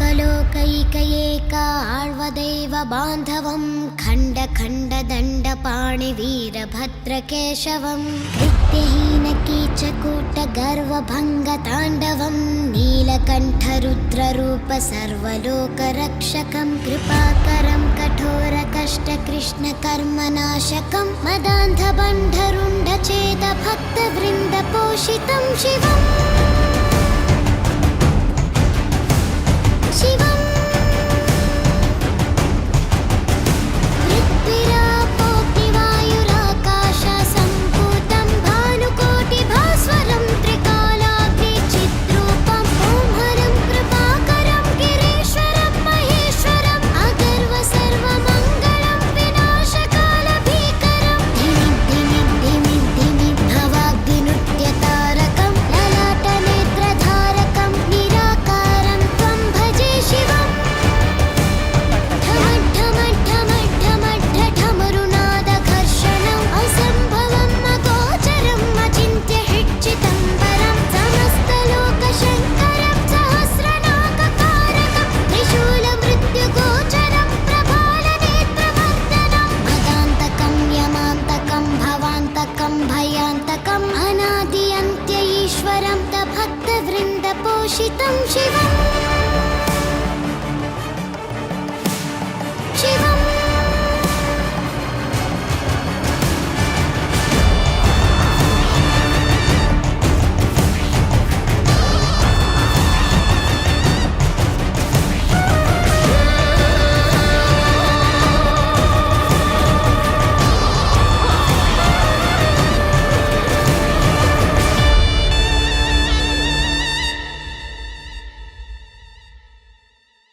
एकलोकैकयेक आळ्वदैव बान्धवं खण्ड खण्ड दण्डपाणिवीरभद्रकेशवं कृत्यहीनकीचकूट गर्वभङ्गताण्डवं नीलकण्ठरुद्ररूप सर्वलोकरक्षकं कृपाकरं कठोरकष्टकृष्णकर्मनाशकं मदान्धबन्धरुण्डचेद भक्तवृन्दपोषितं शिवम् पर्यान्तकम् अनादि अन्त्यैश्वरं त भक्तवृन्दपोषितं शिव